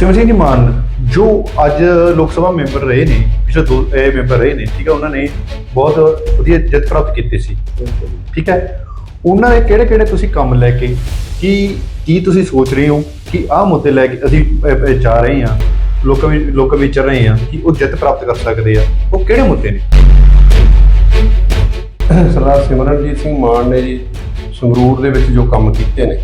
ਸਿਮਰ ਸਿੰਘ ਜੀ ਮਾਨ, ਜੋ ਅੱਜ ਲੋਕ ਸਭਾ ਮੈਂਬਰ ਰਹੇ ਨੇ, ਪਿਛਲੇ ਦੋ, ਇਹ ਮੈਂਬਰ ਰਹੇ ਨੇ, ਠੀਕ ਹੈ, ਉਹਨਾਂ ਨੇ ਬਹੁਤ ਵਧੀਆ ਜਿੱਤ ਪ੍ਰਾਪਤ ਕੀਤੀ ਸੀ। ਠੀਕ ਹੈ, ਉਹਨਾਂ ਦੇ ਕਿਹੜੇ ਕਿਹੜੇ ਤੁਸੀਂ ਕੰਮ ਲੈ ਕੇ, ਕੀ ਕੀ ਤੁਸੀਂ ਸੋਚ ਰਹੇ ਹੋ ਕਿ ਆਹ ਮੁੱਦੇ ਲੈ ਕੇ ਅਸੀਂ ਜਾ ਰਹੇ ਹਾਂ, ਲੋਕਾਂ ਵਿੱਚ ਲੋਕਾਂ ਵਿੱਚ ਚੱਲ ਰਹੇ ਹਾਂ, ਕਿ ਉਹ ਜਿੱਤ ਪ੍ਰਾਪਤ ਕਰ ਸਕਦੇ ਆ, ਉਹ ਕਿਹੜੇ ਮੁੱਦੇ ਨੇ? ਸਰਦਾਰ ਸਿਮਰਨਜੀਤ ਸਿੰਘ ਮਾਨ ਨੇ ਜੀ ਸੰਗਰੂਰ ਦੇ ਵਿੱਚ ਜੋ ਕੰਮ ਕੀਤੇ ਨੇ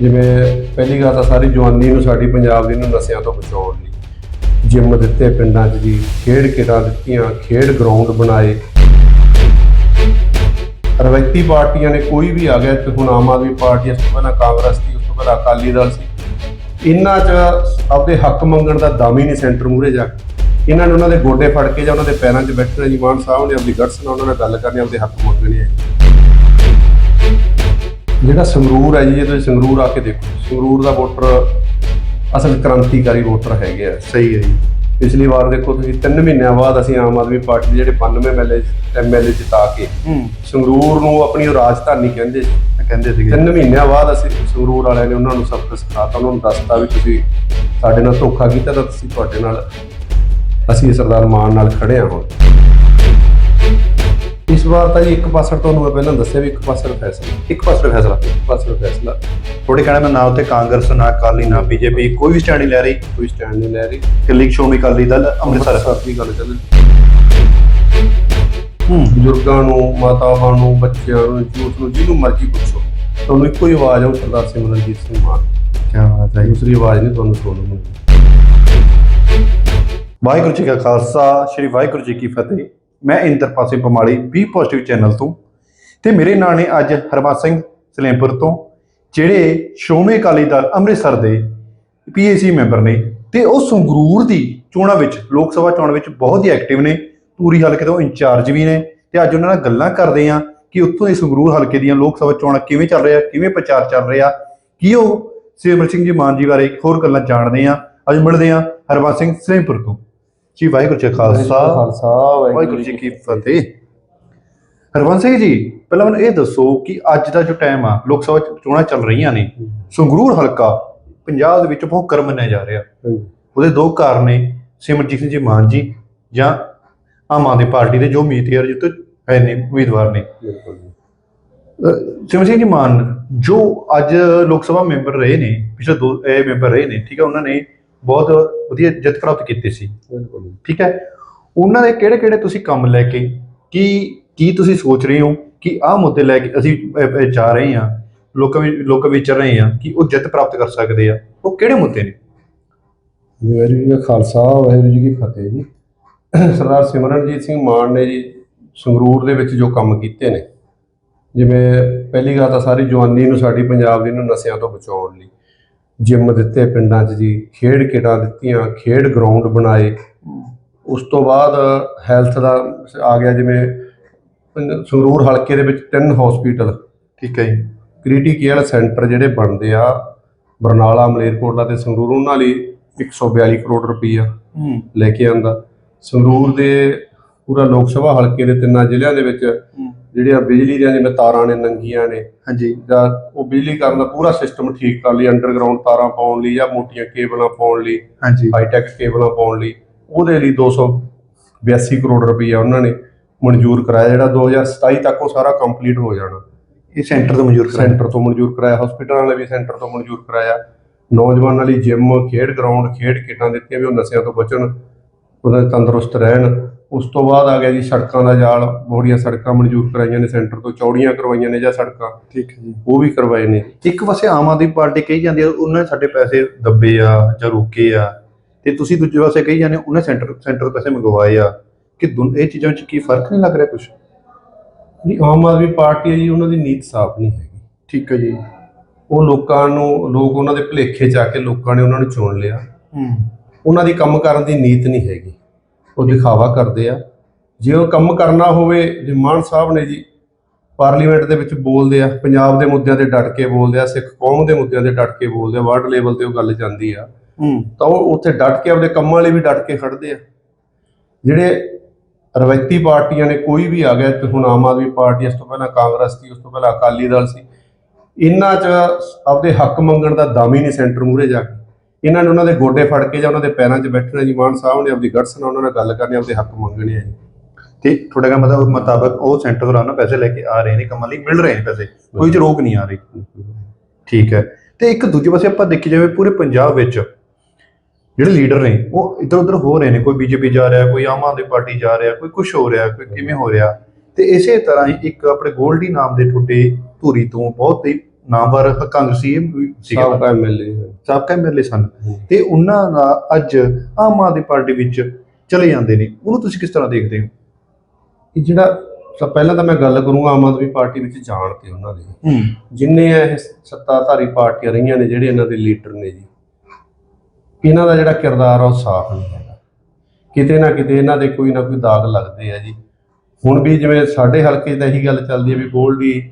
ਜਿਵੇਂ ਪਹਿਲੀ ਗੱਲ ਤਾਂ ਸਾਰੀ ਜਵਾਨੀ ਨੂੰ ਸਾਡੀ ਪੰਜਾਬ ਦੀ ਨੂੰ ਨਸ਼ਿਆਂ ਤੋਂ ਬਚਾਉਣ ਲਈ ਜਿੰਮ ਦਿੱਤੇ ਪਿੰਡਾਂ 'ਚ ਜੀ, ਖੇਡ ਕਿਟਾਂ ਦਿੱਤੀਆਂ, ਖੇਡ ਗਰਾਊਂਡ ਬਣਾਏ। ਰਵਾਇਤੀ ਪਾਰਟੀਆਂ ਨੇ ਕੋਈ ਵੀ ਆ ਗਿਆ, ਤੇ ਹੁਣ ਆਮ ਆਦਮੀ ਪਾਰਟੀ ਇਸ ਤੋਂ ਪਹਿਲਾਂ ਕਾਂਗਰਸ ਸੀ ਉਸ ਤੋਂ ਪਹਿਲਾਂ ਅਕਾਲੀ ਦਲ ਸੀ। ਇਹਨਾਂ 'ਚ ਆਪਦੇ ਹੱਕ ਮੰਗਣ ਦਾ ਦਮ ਹੀ ਨਹੀਂ ਸੈਂਟਰ ਮੂਹਰੇ ਜਾ ਕੇ। ਇਹਨਾਂ ਨੇ ਉਹਨਾਂ ਦੇ ਗੋਡੇ ਫੜ ਕੇ ਜਾਂ ਉਹਨਾਂ ਦੇ ਪੈਰਾਂ 'ਚ ਬੈਠਣਾ ਜੀ, ਮਾਨ ਸਾਹਿਬ ਨੇ ਆਪਣੀ ਗਟਸ ਨਾਲ ਉਹਨਾਂ ਨਾਲ ਗੱਲ ਕਰਨੀ, ਆਪਦੇ ਹੱਕ ਮੰਗਣੇ ਹੈ ਜਿਹੜਾ ਸੰਗਰੂਰ ਹੈ ਜੀ ਜੇ ਤੁਸੀਂ ਸੰਗਰੂਰ ਆ ਕੇ ਦੇਖੋ। ਸੰਗਰੂਰ ਦਾ ਵੋਟਰ ਅਸਲ ਕ੍ਰਾਂਤੀਕਾਰੀ ਵੋਟਰ ਹੈਗੇ ਆ। ਸਹੀ ਹੈ ਜੀ। ਪਿਛਲੀ ਵਾਰ ਦੇਖੋ ਤੁਸੀਂ 3 ਮਹੀਨਿਆਂ ਬਾਅਦ ਅਸੀਂ ਆਮ ਆਦਮੀ ਪਾਰਟੀ ਦੇ ਜਿਹੜੇ 92 ਐਮਐਲਏ ਐਮਐਲਏ ਜਿਤਾ ਕੇ ਸੰਗਰੂਰ ਨੂੰ ਆਪਣੀ ਰਾਜਧਾਨੀ ਕਹਿੰਦੇ ਕਹਿੰਦੇ ਸੀਗੇ। ਤਿੰਨ ਮਹੀਨਿਆਂ ਬਾਅਦ ਅਸੀਂ ਸੰਗਰੂਰ ਵਾਲਿਆਂ ਨੇ ਉਹਨਾਂ ਨੂੰ ਸਬਕ ਸਿਖਾਤਾ। ਉਹਨਾਂ ਨੂੰ ਦੱਸਤਾ ਵੀ ਤੁਸੀਂ ਸਾਡੇ ਨਾਲ ਧੋਖਾ ਕੀਤਾ ਤਾਂ ਤੁਸੀਂ ਤੁਹਾਡੇ ਨਾਲ ਅਸੀਂ ਸਰਦਾਰ ਮਾਨ ਨਾਲ ਖੜੇ ਹਾਂ ਹੁਣ। ਇਸ ਵਾਰ ਤਾਂ ਜੀ ਇੱਕ ਪਾਸੜ ਤੁਹਾਨੂੰ ਮੈਂ ਪਹਿਲਾਂ ਦੱਸਿਆ ਵੀ ਇੱਕ ਪਾਸੜ ਫੈਸਲਾ ਇੱਕ ਪਾਸੇ ਫੈਸਲਾ ਇੱਕ ਪਾਸੜ ਫੈਸਲਾ। ਤੁਹਾਡੇ ਕਹਿਣਾ ਮੈਂ ਨਾ ਉੱਤੇ ਕਾਂਗਰਸ ਨਾ ਅਕਾਲੀ ਨਾ ਬੀਜੇਪੀ ਕੋਈ ਵੀ ਸਟੈਂਡ ਨਹੀਂ ਲੈ ਰਹੀ। ਕੋਈ ਸਟੈਂਡ ਨਹੀਂ ਲੈ ਰਹੀ। ਇਕੱਲੀ ਸ਼੍ਰੋਮਣੀ ਅਕਾਲੀ ਦਲ ਅੰਮ੍ਰਿਤਸਰ। ਅੰਮ੍ਰਿਤਸਰ ਦੀ ਗੱਲ ਚੱਲ। ਹੂੰ। ਬਜ਼ੁਰਗਾਂ ਨੂੰ ਮਾਤਾਵਾਂ ਨੂੰ ਬੱਚਿਆਂ ਨੂੰ ਯੂਥ ਨੂੰ ਜਿਹਨੂੰ ਮਰਜ਼ੀ ਪੁੱਛੋ। ਤੁਹਾਨੂੰ ਇੱਕੋ ਹੀ ਆਵਾਜ਼ ਆਉ ਸਰਦਾਰ ਸਿਮਰਨਜੀਤ ਸਿੰਘ ਮਾਨ। ਕੀ ਬਾਤ ਹੈ ਦੂਸਰੀ ਆਵਾਜ਼ ਨਹੀਂ ਤੁਹਾਨੂੰ ਸੁਣਨ ਨੂੰ। ਵਾਹਿਗੁਰੂ ਜੀ ਕਾ ਖਾਲਸਾ ਸ੍ਰੀ ਵਾਹਿਗੁਰੂ ਜੀ ਕੀ ਫਤਿਹ। ਮੈਂ Inderpal Singh Pamali V positive channel ਤੋਂ ਤੇ ਮੇਰੇ ਨਾਲ ਨੇ ਅੱਜ ਹਰਬੰਸ ਸਿੰਘ ਸਲੇਮਪੁਰ ਤੋਂ, ਜਿਹੜੇ ਸ਼੍ਰੋਮਣੀ ਅਕਾਲੀ ਦਲ ਅੰਮ੍ਰਿਤਸਰ ਦੇ ਪੀਏਸੀ ਮੈਂਬਰ ਨੇ ਤੇ ਉਹ ਸੰਗਰੂਰ ਦੀ ਚੋਣਾਂ ਵਿੱਚ, ਲੋਕ ਸਭਾ ਚੋਣ ਵਿੱਚ ਬਹੁਤ ਹੀ ਐਕਟਿਵ ਨੇ ਪੂਰੀ ਹਲਕੇ ਤੋਂ ਇੰਚਾਰਜ ਵੀ ਨੇ ਤੇ ਅੱਜ ਉਹਨਾਂ ਨਾਲ ਗੱਲਾਂ ਕਰਦੇ ਆ ਕਿ ਉੱਥੋਂ ਦੇ ਸੰਗਰੂਰ ਹਲਕੇ ਦੀਆਂ ਲੋਕ ਸਭਾ ਚੋਣਾਂ ਕਿਵੇਂ ਚੱਲ ਰਿਹਾ, ਕਿਵੇਂ ਪ੍ਰਚਾਰ ਚੱਲ ਰਿਹਾ, ਕੀ ਉਹ ਸਿਮਰ ਸਿੰਘ ਜੀ ਮਾਨ ਜੀ ਬਾਰੇ ਹੋਰ ਗੱਲਾਂ ਜਾਣਦੇ ਆ ਅੱਜ ਮਿਲਦੇ ਆ ਹਰਮਤ ਸਿੰਘ ਸਲੇਮਪੁਰ ਤੋਂ। ਜੀ ਵਾਹਿਗੁਰੂ ਜੀ ਖਾਲਸਾ। ਖਾਲਸਾ ਵਾਹਿਗੁਰੂ ਜੀ ਕੀ ਫਤਿਹ। ਹਰਵੰਸ ਸਿੰਘ ਜੀ ਪਹਿਲਾਂ ਮੈਨੂੰ ਇਹ ਦੱਸੋ ਕਿ ਅੱਜ ਦਾ ਜੋ ਟਾਈਮ ਆ ਲੋਕ ਸਭਾ ਚੋਣਾਂ ਚੱਲ ਰਹੀਆਂ ਨੇ। ਸੰਗਰੂਰ ਹਲਕਾ ਪੰਜਾਬ ਦੇ ਵਿੱਚ ਬਹੁਤ ਕਰ ਮੰਨਿਆ ਜਾ ਰਿਹਾ। ਉਹਦੇ ਦੋ ਕਾਰਨ ਨੇ ਸਿਮਰਜੀਤ ਸਿੰਘ ਜੀ ਮਾਨ ਜੀ ਜਾਂ ਆਮ ਆਦਮੀ ਪਾਰਟੀ ਦੇ ਜੋ ਮੀਤੀਆਰ ਜਿੱਤ ਹੈ ਨੇ ਉਮੀਦਵਾਰ ਨੇ। ਸਿਮਰ ਸਿੰਘ ਜੀ ਮਾਨ ਜੋ ਅੱਜ ਲੋਕ ਸਭਾ ਮੈਂਬਰ ਰਹੇ ਨੇ ਪਿਛਲੇ ਦੋ ਇਹ ਮੈਂਬਰ ਰਹੇ ਨੇ ਠੀਕ ਹੈ ਉਹਨਾਂ ਨੇ ਬਹੁਤ ਵਧੀਆ ਜਿੱਤ ਪ੍ਰਾਪਤ ਕੀਤੀ ਸੀ। ਬਿਲਕੁਲ। ਠੀਕ ਹੈ? ਉਹਨਾਂ ਦੇ ਕਿਹੜੇ ਕਿਹੜੇ ਤੁਸੀਂ ਕੰਮ ਲੈ ਕੇ ਕੀ ਕੀ ਤੁਸੀਂ ਸੋਚ ਰਹੇ ਹੋ ਕਿ ਆਹ ਮੁੱਦੇ ਲੈ ਕੇ ਅਸੀਂ ਅਹ, ਜਾ ਰਹੇ ਹਾਂ ਲੋਕਾਂ ਵਿੱਚ ਲੋਕਾਂ ਵਿੱਚ ਚੱਲ ਰਹੇ ਹਾਂ ਕਿ ਉਹ ਜਿੱਤ ਪ੍ਰਾਪਤ ਕਰ ਸਕਦੇ ਆ? ਉਹ ਕਿਹੜੇ ਮੁੱਦੇ ਨੇ? ਵਾਹਿਗੁਰੂ ਜੀ ਕਾ ਖਾਲਸਾ ਵਾਹਿਗੁਰੂ ਜੀ ਕੀ ਫਤਿਹ ਜੀ। ਸਰਦਾਰ ਸਿਮਰਨਜੀਤ ਸਿੰਘ ਮਾਨ ਨੇ ਜੀ ਸੰਗਰੂਰ ਦੇ ਵਿੱਚ ਜੋ ਕੰਮ ਕੀਤੇ ਨੇ ਜਿਵੇਂ ਪਹਿਲੀ ਗੱਲ ਤਾਂ ਸਾਰੀ ਜਵਾਨੀ ਨੂੰ ਸਾਡੀ ਪੰਜਾਬ ਦੀ ਨੂੰ ਨਸ਼ਿਆਂ ਤੋਂ ਬਚਾਉਣ ਲਈ ਜਿੰਮ ਦਿੱਤੇ ਪਿੰਡਾਂ 'ਚ ਜੀ ਖੇਡ ਕਿਟਾਂ ਦਿੱਤੀਆਂ ਖੇਡ ਗਰਾਊਂਡ ਬਣਾਏ। ਉਸ ਤੋਂ ਬਾਅਦ ਹੈਲਥ ਦਾ ਆ ਗਿਆ ਜਿਵੇਂ ਸੰਗਰੂਰ ਹਲਕੇ ਦੇ ਵਿੱਚ ਤਿੰਨ ਹਸਪੀਟਲ ਠੀਕ ਹੈ ਜੀ। ਕ੍ਰਿਟੀ ਕੇਅਰ ਸੈਂਟਰ ਜਿਹੜੇ ਬਣਦੇ ਆ ਬਰਨਾਲਾ ਮਲੇਰਕੋਟਲਾ ਤੇ ਸੰਗਰੂਰ ਉਹਨਾਂ ਲਈ 142 ਕਰੋੜ ਰੁਪਈਆ ਲੈ ਕੇ ਆਂਦਾ। ਸੰਗਰੂਰ ਦੇ ਪੂਰਾ ਲੋਕ ਸਭਾ ਹਲਕੇ ਦੇ ਤਿੰਨਾਂ ਜ਼ਿਲ੍ਹਿਆਂ ਦੇ ਵਿੱਚ ਜਿਹੜੀਆਂ ਬਿਜਲੀ ਦੀਆਂ ਜਿਵੇਂ ਤਾਰਾਂ ਨੇ ਨੰਗੀਆਂ ਨੇ ਹਾਂਜੀ। ਜਾਂ ਉਹ ਬਿਜਲੀ ਕਰਨ ਦਾ ਪੂਰਾ ਸਿਸਟਮ ਠੀਕ ਕਰ ਲਈ ਅੰਡਰਗਰਾਉਂਡ ਤਾਰਾਂ ਪਾਉਣ ਲਈ ਜਾਂ ਮੋਟੀਆਂ ਕੇਬਲਾਂ ਪਾਉਣ ਲਈ ਹਾਂਜੀ। ਹਾਈਟੈਕ ਕੇਬਲਾਂ ਪਾਉਣ ਲਈ ਉਹਦੇ ਲਈ 282 ਕਰੋੜ ਰੁਪਈਆ ਉਹਨਾਂ ਨੇ ਮਨਜ਼ੂਰ ਕਰਾਇਆ ਜਿਹੜਾ 2027 ਤੱਕ ਉਹ ਸਾਰਾ ਕੰਪਲੀਟ ਹੋ ਜਾਣਾ। ਇਹ ਸੈਂਟਰ ਤੋਂ ਮਨਜ਼ੂਰ ਕਰਾਇਆ? ਸੈਂਟਰ ਤੋਂ ਮਨਜ਼ੂਰ ਕਰਾਇਆ ਹਸਪੀਟਲਾਂ ਵਾਲੇ ਵੀ ਸੈਂਟਰ ਤੋਂ ਮਨਜ਼ੂਰ ਕਰਾਇਆ। ਨੌਜਵਾਨਾਂ ਲਈ ਜਿਮ ਖੇਡ ਗਰਾਊਂਡ ਖੇਡ ਕਿਟਾਂ ਦਿੱਤੀਆਂ ਵੀ ਉਹ ਨਸ਼ਿਆਂ ਤੋਂ ਬਚਣ ਉਹਦਾ ਤੰਦਰੁਸਤ ਰਹਿਣ। ਉਸ ਤੋਂ ਬਾਅਦ ਆ ਗਿਆ ਜੀ ਸੜਕਾਂ ਦਾ ਜਾਲ ਬੋੜੀਆਂ ਸੜਕਾਂ ਮਨਜ਼ੂਰ ਕਰਾਈਆਂ ਨੇ ਸੈਂਟਰ ਤੋਂ ਚੌੜੀਆਂ ਕਰਵਾਈਆਂ ਨੇ ਜਾਂ ਸੜਕਾਂ। ਠੀਕ ਹੈ ਜੀ। ਉਹ ਵੀ ਕਰਵਾਏ ਨੇ। ਇੱਕ ਪਾਸੇ ਆਮ ਆਦਮੀ ਪਾਰਟੀ ਕਹੀ ਜਾਂਦੀ ਆ ਉਹਨਾਂ ਨੇ ਸਾਡੇ ਪੈਸੇ ਦੱਬੇ ਆ ਜਾਂ ਰੋਕੇ ਆ ਤੇ ਤੁਸੀਂ ਦੂਜੇ ਪਾਸੇ ਕਹੀ ਜਾਂਦੇ ਉਹਨੇ ਸੈਂਟਰ ਸੈਂਟਰ ਤੋਂ ਪੈਸੇ ਮੰਗਵਾਏ ਆ। ਕਿ ਦੋਨ- ਇਹ ਚੀਜ਼ਾਂ ਵਿੱਚ ਕੀ ਫ਼ਰਕ ਨਹੀਂ ਲੱਗ ਰਿਹਾ ਕੁਝ ਨਹੀਂ ਆਮ ਆਦਮੀ ਪਾਰਟੀ ਹੈ ਜੀ ਉਹਨਾਂ ਦੀ ਨੀਤ ਸਾਫ਼ ਨਹੀਂ ਹੈਗੀ। ਠੀਕ ਹੈ ਜੀ। ਉਹ ਲੋਕਾਂ ਨੂੰ ਲੋਕ ਉਹਨਾਂ ਦੇ ਭੁਲੇਖੇ ਚ ਆ ਕੇ ਲੋਕਾਂ ਨੇ ਉਹਨਾਂ ਨੂੰ ਚੁਣ ਲਿਆ। ਹੂੰ। ਉਹਨਾਂ ਦੀ ਕੰਮ ਕਰਨ ਦੀ ਨੀਤ ਨਹੀਂ ਹੈਗੀ। ਉਹ ਦਿਖਾਵਾ ਕਰਦੇ ਆ। ਜੇ ਉਹ ਕੰਮ ਕਰਨਾ ਹੋਵੇ ਜੇ ਮਾਨ ਸਾਹਿਬ ਨੇ ਜੀ ਪਾਰਲੀਮੈਂਟ ਦੇ ਵਿੱਚ ਬੋਲਦੇ ਆ ਪੰਜਾਬ ਦੇ ਮੁੱਦਿਆਂ ਤੇ ਡਟ ਕੇ ਬੋਲਦੇ ਆ ਸਿੱਖ ਕੌਮ ਦੇ ਮੁੱਦਿਆਂ ਤੇ ਡਟ ਕੇ ਬੋਲਦੇ ਆ ਵਰਲਡ ਲੈਵਲ ਤੇ ਉਹ ਗੱਲ ਜਾਂਦੀ ਆ ਤਾਂ ਉਹ ਉੱਥੇ ਡਟ ਕੇ ਆਪਦੇ ਕੰਮਾਂ ਲਈ ਵੀ ਡਟ ਕੇ ਖੜਦੇ ਆ। ਜਿਹੜੇ ਰਵਾਇਤੀ ਪਾਰਟੀਆਂ ਨੇ ਕੋਈ ਵੀ ਆ ਗਿਆ ਤੇ ਹੁਣ ਆਮ ਆਦਮੀ ਪਾਰਟੀ ਇਸ ਤੋਂ ਪਹਿਲਾਂ ਕਾਂਗਰਸ ਸੀ ਉਸ ਤੋਂ ਪਹਿਲਾਂ ਅਕਾਲੀ ਦਲ ਸੀ ਇਹਨਾਂ 'ਚ ਆਪਦੇ ਹੱਕ ਮੰਗਣ ਦਾ ਦਮ ਹੀ ਨਹੀਂ ਸੈਂਟਰ ਮੂਹਰੇ ਜਾ ਕੇ। ਇਹਨਾਂ ਨੇ ਉਹਨਾਂ ਦੇ ਗੋਡੇ ਫੜ ਕੇ ਜਾਂ ਉਹਨਾਂ ਦੇ ਪੈਰਾਂ 'ਚ ਬੈਠਣਾ ਜੀ, ਮਾਨ ਸਾਹਿਬ ਨੇ ਆਪਣੀ ਗਟਸ ਨਾਲ ਉਹਨਾਂ ਨਾਲ ਗੱਲ ਕਰਨੀ, ਆਪਦੇ ਹੱਕ ਮੰਗਣੇ ਆ ਜੀ। ਤੇ ਤੁਹਾਡੇ ਕਹਿੰਦਾ ਮਤਲਬ ਮੁਤਾਬਕ ਉਹ ਸੈਂਟਰ ਦੌਰਾਨ ਪੈਸੇ ਲੈ ਕੇ ਆ ਰਹੇ ਨੇ, ਕੰਮਾਂ ਲਈ ਮਿਲ ਰਹੇ ਨੇ ਪੈਸੇ, ਕੋਈ ਚ ਰੋਕ ਨਹੀਂ ਆ ਰਹੀ। ਠੀਕ ਹੈ। ਤੇ ਇੱਕ ਦੂਜੇ ਪਾਸੇ ਆਪਾਂ ਦੇਖੀ ਜਾਵੇ ਪੂਰੇ ਪੰਜਾਬ ਵਿੱਚ ਜਿਹੜੇ ਲੀਡਰ ਨੇ, ਉਹ ਇੱਧਰ ਉੱਧਰ ਹੋ ਰਹੇ ਨੇ, ਕੋਈ ਬੀਜੇਪੀ ਜਾ ਰਿਹਾ, ਕੋਈ ਆਮ ਆਦਮੀ ਪਾਰਟੀ ਜਾ ਰਿਹਾ, ਕੋਈ ਕੁਝ ਹੋ ਰਿਹਾ, ਕੋਈ ਕਿਵੇਂ ਹੋ ਰਿਹਾ। ਤੇ ਇਸੇ ਤਰ੍ਹਾਂ ਹੀ ਇੱਕ ਆਪਣੇ ਗੋਲਡੀ ਨਾਮ ਦੇ ਟੁੱਟੇ ਧੂਰੀ ਤੋਂ ਬਹੁਤ ਹੀ ਨਾਮਵਰ ਕਾਂਗਰਸੀ ਸੀਗਾ। ਸਾਬਕਾ ਐਮਐਲਏ ਸਾਬਕਾ ਐਮਐਲਏ ਸਨ। ਤੇ ਉਹਨਾਂ ਦਾ ਅੱਜ ਆਮ ਆਦਮੀ ਪਾਰਟੀ ਵਿੱਚ ਚਲੇ ਜਾਂਦੇ ਨੇ। ਉਹਨੂੰ ਤੁਸੀਂ ਕਿਸ ਤਰ੍ਹਾਂ ਦੇਖਦੇ ਹੋ? ਇਹ ਜਿਹੜਾ ਸਭ ਪਹਿਲਾਂ ਤਾਂ ਮੈਂ ਗੱਲ ਕਰੂੰਗਾ ਆਮ ਆਦਮੀ ਪਾਰਟੀ ਵਿੱਚ ਜਾਣ ਤੇ ਉਹਨਾਂ ਦੇ। ਜਿੰਨੇ ਇਹ ਸੱਤਾਧਾਰੀ ਪਾਰਟੀਆਂ ਰਹੀਆਂ ਨੇ ਜਿਹੜੇ ਇਹਨਾਂ ਦੇ ਲੀਡਰ ਨੇ ਜੀ ਇਹਨਾਂ ਦਾ ਜਿਹੜਾ ਕਿਰਦਾਰ ਆ ਉਹ ਸਾਫ਼ ਨਹੀਂ ਹੈਗਾ। ਕਿਤੇ ਨਾ ਕਿਤੇ ਇਹਨਾਂ ਦੇ ਕੋਈ ਨਾ ਕੋਈ ਦਾਗ ਲੱਗਦੇ ਆ ਜੀ। ਹੁਣ ਵੀ ਜਿਵੇਂ ਸਾਡੇ ਹਲਕੇ ਤਾਂ ਇਹੀ ਗੱਲ ਚੱਲਦੀ ਹੈ ਵੀ ਗੋਲਡੀ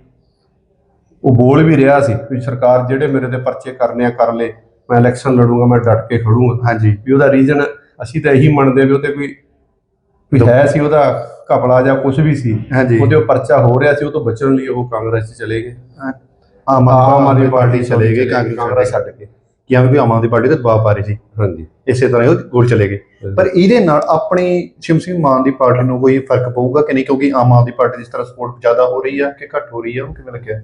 ਉਹ ਬੋਲ ਵੀ ਰਿਹਾ ਸੀ ਵੀ ਸਰਕਾਰ ਜਿਹੜੇ ਮੇਰੇ ਤੇ ਪਰਚੇ ਕਰਨੇ ਆ ਕਰ ਲੇ ਮੈਂ ਇਲੈਕਸ਼ਨ ਲੜੂੰਗਾ ਮੈਂ ਡਟ ਕੇ ਖੜੂੰਗਾ। ਹਾਂਜੀ। ਵੀ ਉਹਦਾ ਰੀਜ਼ਨ ਅਸੀਂ ਤਾਂ ਇਹੀ ਮੰਨਦੇ ਵੀ ਉਹਤੇ ਕੋਈ ਕੋਈ ਹੈ ਸੀ ਉਹਦਾ ਘਪਲਾ ਜਾਂ ਕੁਝ ਵੀ ਸੀ ਹਾਂਜੀ। ਉਹਦੇ ਉਹ ਪਰਚਾ ਹੋ ਰਿਹਾ ਸੀ ਉਹ ਤੋਂ ਬਚਣ ਲਈ ਉਹ ਕਾਂਗਰਸ 'ਚ ਚਲੇ ਗਏ। ਆਮ ਆਦਮੀ ਪਾਰਟੀ ਚਲੇ ਗਏ ਕਾਂਗਰਸ ਛੱਡ ਕੇ। ਕਿਉਂਕਿ ਵੀ ਆਮ ਆਦਮੀ ਪਾਰਟੀ ਤੇ ਦਬਾਅ ਪਾ ਰਹੀ ਸੀ। ਹਾਂਜੀ। ਇਸੇ ਤਰ੍ਹਾਂ ਉਹ ਗੋਲ ਚਲੇ ਗਏ। ਪਰ ਇਹਦੇ ਨਾਲ ਆਪਣੀ ਸ਼ਿਵ ਸਿੰਘ ਮਾਨ ਦੀ ਪਾਰਟੀ ਨੂੰ ਕੋਈ ਫ਼ਰਕ ਪਊਗਾ ਕਿ ਨਹੀਂ? ਕਿਉਂਕਿ ਆਮ ਆਦਮੀ ਪਾਰਟੀ ਦੀ ਇਸ ਤਰ੍ਹਾਂ ਸਪੋਰਟ ਜ਼ਿਆਦਾ ਹੋ ਰਹੀ ਹੈ ਕਿ ਘੱਟ ਹੋ ਰਹੀ ਹੈ ਉਹ ਕਿਵੇਂ ਲੱਗਿਆ?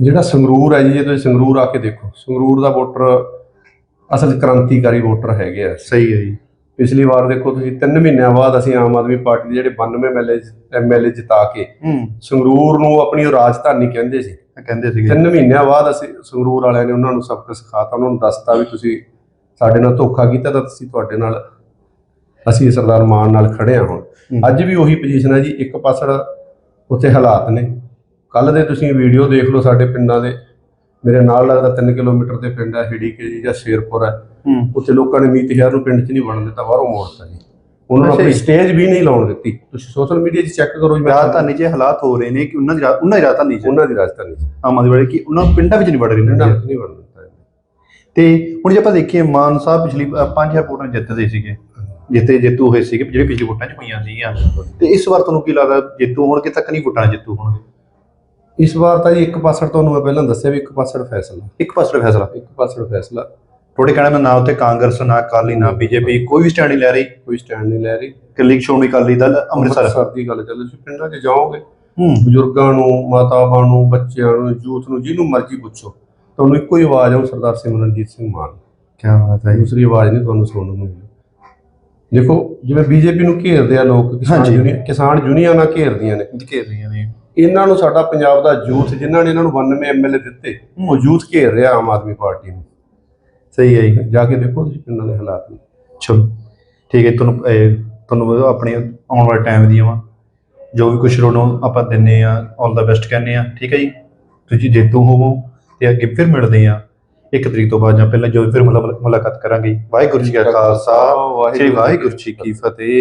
ਜਿਹੜਾ ਸੰਗਰੂਰ ਹੈ ਜੀ ਜੇ ਤੁਸੀਂ ਸੰਗਰੂਰ ਆ ਕੇ ਦੇਖੋ। ਸੰਗਰੂਰ ਦਾ ਵੋਟਰ ਅਸਲ ਕ੍ਰਾਂਤੀਕਾਰੀ ਵੋਟਰ ਹੈਗੇ ਆ। ਸਹੀ ਹੈ ਜੀ। ਪਿਛਲੀ ਵਾਰ ਦੇਖੋ ਤੁਸੀਂ 3 ਮਹੀਨਿਆਂ ਬਾਅਦ ਅਸੀਂ ਆਮ ਆਦਮੀ ਪਾਰਟੀ ਦੇ ਜਿਹੜੇ 92 ਐਮਐਲਏ ਐਮਐਲਏ ਜਿਤਾ ਕੇ ਸੰਗਰੂਰ ਨੂੰ ਆਪਣੀ ਰਾਜਧਾਨੀ ਕਹਿੰਦੇ ਸੀ। ਕਹਿੰਦੇ ਸੀਗੇ। 3 ਮਹੀਨਿਆਂ ਬਾਅਦ ਅਸੀਂ ਸੰਗਰੂਰ ਵਾਲਿਆਂ ਨੇ ਉਹਨਾਂ ਨੂੰ ਸਬਕ ਸਿਖਾਤਾ ਉਹਨਾਂ ਨੂੰ ਦੱਸਤਾ ਵੀ ਤੁਸੀਂ ਸਾਡੇ ਨਾਲ ਧੋਖਾ ਕੀਤਾ ਤਾਂ ਅਸੀਂ ਤੁਹਾਡੇ ਨਾਲ ਅਸੀਂ ਸਰਦਾਰ ਮਾਨ ਨਾਲ ਖੜੇ ਹਾਂ ਹੁਣ। ਅੱਜ ਵੀ ਉਹੀ ਪੋਜੀਸ਼ਨ ਹੈ ਜੀ ਇੱਕ ਪਾਸੜ ਉੱਥੇ ਹਾਲਾਤ ਨੇ। ਕੱਲ ਦੇ ਤੁਸੀਂ ਵੀਡੀਓ ਦੇਖ ਲਓ ਸਾਡੇ ਪਿੰਡਾਂ ਦੇ। ਮੇਰੇ ਨਾਲ ਲੱਗਦਾ 3 ਕਿਲੋਮੀਟਰ ਦੇ ਪਿੰਡ ਹੈ ਹਿੜੀਕੇ ਜੀ ਜਾਂ ਸ਼ੇਰਪੁਰ ਹੈ। ਉੱਥੇ ਲੋਕਾਂ ਨੇ ਮੀਤ ਹਜ਼ਾਰ ਨੂੰ ਪਿੰਡ 'ਚ ਨਹੀਂ ਵੜਨ ਦਿੱਤਾ ਬਾਹਰੋਂ ਮੋੜਤਾ ਜੀ। ਉਹਨਾਂ ਨੂੰ ਆਪਣੀ। ਸਟੇਜ ਵੀ ਨਹੀਂ ਲਾਉਣ ਦਿੱਤੀ। ਤੁਸੀਂ ਸੋਸ਼ਲ ਮੀਡੀਆ 'ਚ ਚੈੱਕ ਕਰੋ ਜੀ ਮੈਂ ਰਾਜਧਾਨੀ 'ਚ ਹਾਲਾਤ ਹੋ ਰਹੇ ਨੇ ਕਿ ਉਹਨਾਂ ਦੀ ਉਹਨਾਂ ਦੀ ਰਾਜਧਾਨੀ 'ਚ। ਉਹਨਾਂ ਦੀ ਰਾਜਧਾਨੀ 'ਚ। ਆਮ ਆਦਮੀ ਪਾਰਟੀ ਕਿ ਉਹਨਾਂ ਪਿੰਡਾਂ ਵਿੱਚ ਨਹੀਂ ਵੜ ਰਹੀ ਪਿੰਡਾਂ ਨਾ। 'ਚ ਨਹੀਂ ਵੜਨ ਦਿੱਤਾ ਤੇ ਹੁਣ ਜੇ ਆਪਾਂ ਦੇਖੀਏ ਮਾਨ ਸਾਹਿਬ ਪਿਛਲੀ 5000 ਵੋਟਾਂ ਜਿੱਤਦੇ ਸੀਗੇ। ਜਿੱਤੇ ਜੇਤੂ ਹੋਏ ਸੀਗੇ ਜਿਹੜੇ ਪਿਛਲੀ ਵੋਟਾਂ 'ਚ ਪਈਆਂ ਸੀਗੀਆਂ। ਤੇ ਇਸ ਵਾਰ ਤੁਹਾਨੂੰ ਕੀ ਲੱਗਦਾ ਜੇਤੂ ਹੋਣਗੇ ਤੱਕ ਨਹੀਂ ਵੋਟਾਂ ਜੇਤੂ ਹੋਣਗੇ? ਇਸ ਵਾਰ ਤਾਂ ਜੀ ਇੱਕ ਪਾਸੜ ਤੁਹਾਨੂੰ ਮੈਂ ਪਹਿਲਾਂ ਦੱਸਿਆ ਵੀ ਇੱਕ ਪਾਸੜ ਫੈਸਲਾ। ਇੱਕ ਪਾਸੇ ਫੈਸਲਾ? ਇੱਕ ਪਾਸੜ ਫੈਸਲਾ। ਤੁਹਾਡੇ ਕਹਿਣਾ ਮੈਂ ਨਾ ਉੱਥੇ ਕਾਂਗਰਸ ਨਾ ਅਕਾਲੀ ਨਾ ਬੀਜੇਪੀ ਕੋਈ ਵੀ ਸਟੈਂਡ ਨਹੀਂ ਲੈ ਰਹੀ। ਕੋਈ ਸਟੈਂਡ ਨਹੀਂ ਲੈ ਰਹੀ। ਕੱਲੀ ਸ਼੍ਰੋਮਣੀ ਅਕਾਲੀ ਦਲ ਅੰਮ੍ਰਿਤਸਰ। ਦੀ ਗੱਲ ਚੱਲੇ ਤੁਸੀਂ ਪਿੰਡਾਂ 'ਚ ਜਾਓਗੇ ਹੂੰ। ਬਜ਼ੁਰਗਾਂ ਨੂੰ ਮਾਤਾਵਾਂ ਨੂੰ ਬੱਚਿਆਂ ਨੂੰ ਯੂਥ ਨੂੰ ਜਿਹਨੂੰ ਮਰਜ਼ੀ ਪੁੱਛੋ। ਤੁਹਾਨੂੰ ਇੱਕੋ ਹੀ ਆਵਾਜ਼ ਆਉ ਸਰਦਾਰ ਸਿਮਰਨਜੀਤ ਸਿੰਘ ਮਾਨ ਕੀ ਬਾਤ ਹੈ ਦੂਸਰੀ ਆਵਾਜ਼ ਨਹੀਂ ਤੁਹਾਨੂੰ ਸੁਣਨ ਨੂੰ ਮਿਲੂ। ਦੇਖੋ ਜਿਵੇਂ ਬੀਜੇਪੀ ਨੂੰ ਘੇਰਦੇ ਆ ਲੋਕ ਕਿਸਾਨ। ਯੂਨੀਅਨ ਕਿਸਾਨ ਯੂਨੀਅਨਾਂ ਘੇਰਦੀਆਂ ਨੇ। ਘੇਰ ਰਹੀਆਂ ਨੇ। ਇਹਨਾਂ ਨੂੰ ਸਾਡਾ ਪੰਜਾਬ ਦਾ ਯੂਥ ਜਿਨ੍ਹਾਂ ਨੇ ਇਹਨਾਂ ਨੂੰ 92 ਐਮਐਲਏ ਦਿੱਤੇ ਉਹ ਯੂਥ ਘੇਰ ਰਿਹਾ ਆਮ ਆਦਮੀ ਪਾਰਟੀ ਨੂੰ। ਸਹੀ ਹੈ ਜੀ। ਜਾ ਕੇ ਦੇਖੋ ਤੁਸੀਂ ਪਿੰਡਾਂ ਦੇ ਹਾਲਾਤ ਨੂੰ। ਚਲੋ ਠੀਕ ਹੈ ਤੁਹਾਨੂੰ ਤੁਹਾਨੂੰ ਆਪਣੇ ਆਉਣ ਵਾਲੇ ਟਾਈਮ ਦੀਆਂ ਵਾ। ਜੋ ਵੀ ਕੁਝ ਤੁਹਾਨੂੰ ਆਪਾਂ ਦਿੰਨੇ ਆ ਆਲ ਦਾ ਬੈਸਟ ਕਹਿੰਦੇ ਆ। ਠੀਕ ਹੈ ਜੀ? ਤੁਸੀਂ ਜੇਤੂ ਹੋਵੋ ਤੇ ਅੱਗੇ ਫਿਰ ਮਿਲਦੇ ਆ। ਇੱਕ ਤਰੀਕ ਤੋਂ ਬਾਅਦ ਜਾਂ ਪਹਿਲਾਂ ਜੋ ਫਿਰ ਮੁਲਾ- ਮੁਲਾਕਾਤ ਕਰਾਂਗੇ। ਵਾਹਿਗੁਰੂ ਜੀ ਕਾ ਖਾਲਸਾ। ਵਾਹਿਗੁਰੂ ਜੀ ਕੀ ਫਤਿਹ।